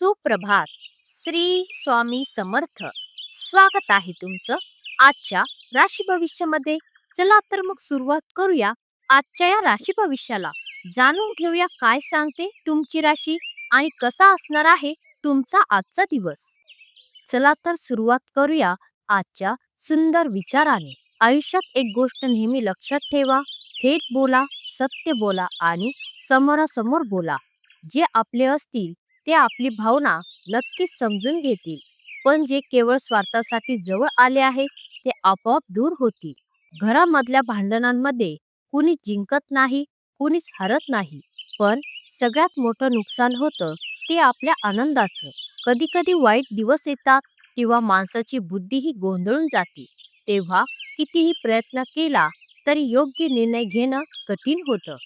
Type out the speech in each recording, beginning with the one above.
सुप्रभात. श्री स्वामी समर्थ. स्वागत आहे तुमचं आजच्या राशी भविष्यामध्ये. चला तर मग सुरुवात करूया आजच्या या राशी भविष्याला. जाणून घेऊया काय सांगते तुमची राशी आणि कसा असणार आहे तुमचा आजचा दिवस. चला तर सुरुवात करूया आजच्या सुंदर विचाराने. आयुष्यात एक गोष्ट नेहमी लक्षात ठेवा. थेट बोला सत्य बोला आणि समोरासमोर बोला. जे आपले असतील ते आपली भावना नक्कीच समजून घेतील. पण जे केवळ स्वार्थासाठी जवळ आले आहे ते आपोआप दूर होतील. घरामधल्या भांडणांमध्ये कुणी जिंकत नाही कुणीच हरत नाही. पण सगळ्यात मोठं नुकसान होतं ते आपल्या आनंदाचं. कधी कधी वाईट दिवस येतात किंवा माणसाची बुद्धीही गोंधळून जाते. तेव्हा कितीही प्रयत्न केला तरी योग्य निर्णय घेणं कठीण होतं.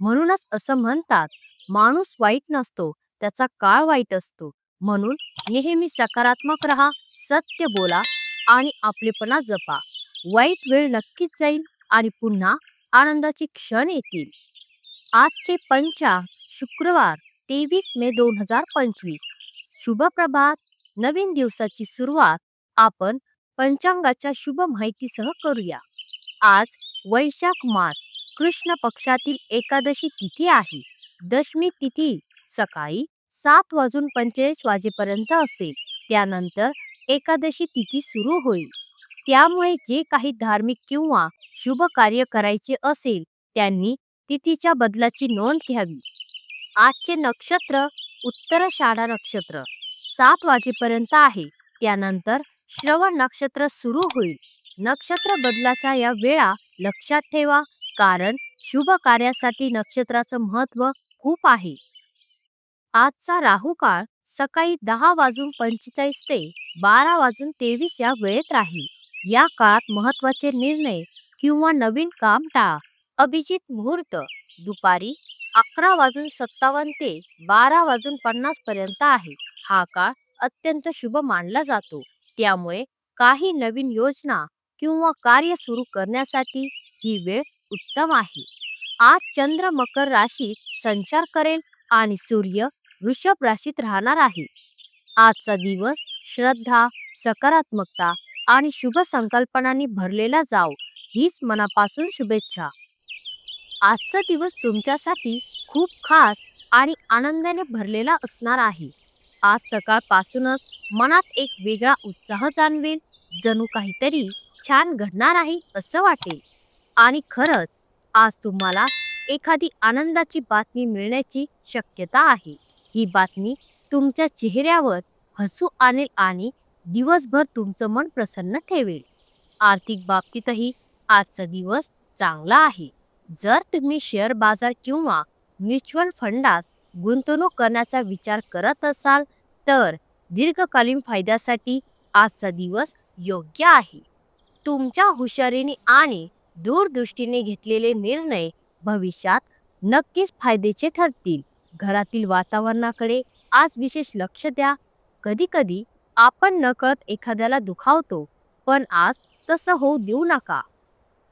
म्हणूनच असं म्हणतात माणूस वाईट नसतो त्याचा काळ वाईट असतो. म्हणून नेहमी सकारात्मक राहा सत्य बोला आणि आपलेपणा जपा. वाईट वेळ नक्कीच जाईल आणि पुन्हा आनंदाचे क्षण येतील. आजचे पंचा शुक्रवार तेवीस मे दोन हजार पंचवीस. शुभ प्रभात. नवीन दिवसाची सुरुवात. आपण पंचांगाच्या शुभ माहितीसह करूया. आज वैशाख मास. कृष्ण पक्षातील एकादशी तिथी आहे. दशमी तिथी सकाळी सात वाजून पंचेचाळीस वाजेपर्यंत असेल. त्यानंतर एकादशी तिथी सुरू होईल. त्यामुळे जे काही धार्मिक किंवा शुभ कार्य करायचे असेल त्यांनी तिथीच्या बदलाची नोंद घ्यावी. आजचे नक्षत्र उत्तराषाढा नक्षत्र सात वाजेपर्यंत आहे. त्यानंतर श्रवण नक्षत्र सुरू होईल. नक्षत्र बदलाच्या या वेळा लक्षात ठेवा कारण शुभ कार्यासाठी नक्षत्राचं महत्त्व खूप आहे. आजचा राहू काळ सकाळी दहा वाजून पंचेचाळीस ते बारा वाजून तेवीस या वेळेत राहील. या काळात महत्त्वाचे निर्णय किंवा नवीन काम टाळा अभिजित मुहूर्त दुपारी अकरा वाजून सत्तावन्न ते बारा वाजून पन्नास पर्यंत आहे. हा काळ अत्यंत शुभ मानला जातो. त्यामुळे काही नवीन योजना किंवा कार्य सुरू करण्यासाठी ही वेळ उत्तम आहे. आज चंद्र मकर राशीत संचार करेल आणि सूर्य वृषभ राशीत राहणार आहे. आजचा दिवस श्रद्धा सकारात्मकता आणि शुभ संकल्पनांनी भरलेला जाव हीच मनापासून शुभेच्छा. आजचा दिवस तुमच्यासाठी खूप खास आणि आनंदाने भरलेला असणार आहे. आज सकाळपासूनच मनात एक वेगळा उत्साह जाणवेल. जणू काहीतरी छान घडणार आहे असं वाटेल. आणि खरंच आज तुम्हाला एखादी आनंदाची बातमी मिळण्याची शक्यता आहे. ही बातमी तुमच्या चेहऱ्यावर हसू आणेल आणि दिवसभर तुमचं मन प्रसन्न ठेवेल. आर्थिक बाबतीतही आजचा दिवस चांगला आहे. जर तुम्ही शेअर बाजार किंवा म्युच्युअल फंडात गुंतवणूक करण्याचा विचार करत असाल तर दीर्घकालीन फायद्यासाठी आजचा दिवस योग्य आहे. तुमच्या हुशारीने आणि दूरदृष्टीने घेतलेले निर्णय भविष्यात नक्कीच फायद्याचे ठरतील. घरातील वातावरणाकडे आज विशेष लक्ष द्या. कधी कधी आपण नकळत एखाद्याला दुखावतो पण आज तसं होऊ देऊ नका.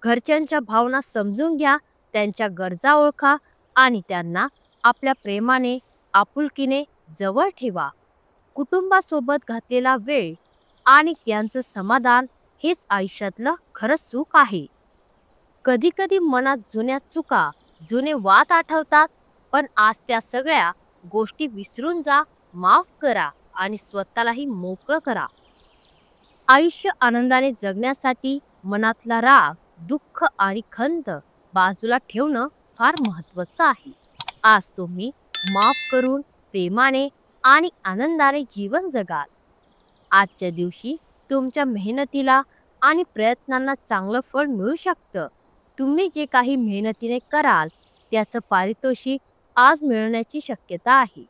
घरच्यांच्या भावना समजून घ्या त्यांच्या गरजा ओळखा आणि त्यांना आपल्या प्रेमाने आपुलकीने जवळ ठेवा. कुटुंबासोबत घातलेला वेळ आणि त्यांचं समाधान हेच आयुष्यातलं खरं सुख आहे. कधीकधी मनात जुन्या चुका जुने वाद आठवतात पण आज त्या सगळ्या गोष्टी विसरून जा माफ करा आणि स्वतःलाही मोकळं करा. आयुष्य आनंदाने जगण्यासाठी मनातला राग दुःख आणि खंत बाजूला ठेवणं फार महत्वाचं आहे. आज तुम्ही माफ करून प्रेमाने आणि आनंदाने जीवन जगाल. आजच्या दिवशी तुमच्या मेहनतीला आणि प्रयत्नांना चांगलं फळ मिळू शकतं. तुम्ही जे काही मेहनतीने कराल त्याचं पारितोषिक आज मिळण्याची शक्यता आहे.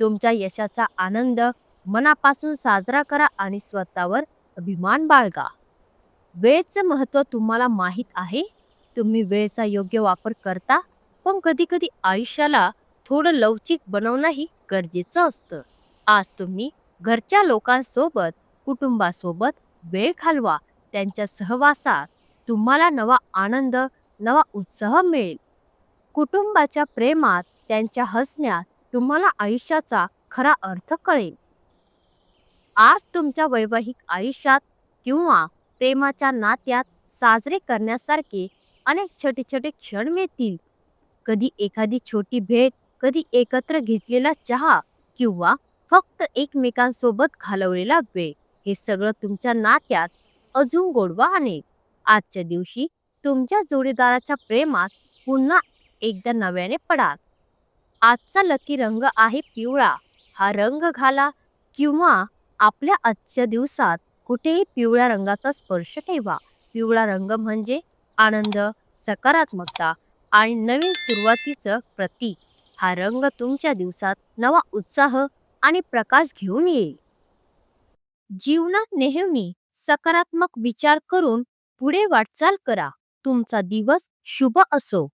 तुमच्या यशाचा आनंद मनापासून साजरा करा आणि स्वतःवर अभिमान बाळगा. वेळेचं महत्त्व तुम्हाला माहीत आहे. तुम्ही वेळेचा योग्य वापर करता पण कधी कधी आयुष्याला थोडं लवचिक बनवणंही गरजेचं असतं. आज तुम्ही घरच्या लोकांसोबत कुटुंबासोबत वेळ घालवा. त्यांच्या सहवासात तुम्हाला नवा आनंद नवा उत्साह मिळेल. कुटुंबाच्या प्रेमात त्यांच्या हसण्यात तुम्हाला आयुष्याचा खरा अर्थ कळेल. आज तुमच्या वैवाहिक आयुष्यात किंवा प्रेमाच्या नात्यात साजरे करण्यासारखे अनेक छोटे छोटे क्षण मिळतील. कधी एखादी छोटी भेट कधी एकत्र घेतलेला चहा किंवा फक्त एकमेकांसोबत घालवलेला वेळ हे सगळं तुमच्या नात्यात अजून गोडवा आणेल. आजच्या दिवशी तुमच्या जोडीदाराच्या प्रेमात पुन्हा एकदा नव्याने पडाल. आजचा लकी रंग आहे पिवळा. हा रंग घाला किंवा आपल्या आजच्या दिवसात कुठेही पिवळ्या रंगाचा स्पर्श ठेवा. पिवळा रंग म्हणजे आनंद सकारात्मकता आणि नवीन सुरुवातीचं प्रतीक. हा रंग तुमच्या दिवसात नवा उत्साह आणि प्रकाश घेऊन येईल. जीवनात नेहमी सकारात्मक विचार करून पुढे वाटचाल करा. तुमचा दिवस शुभ असो.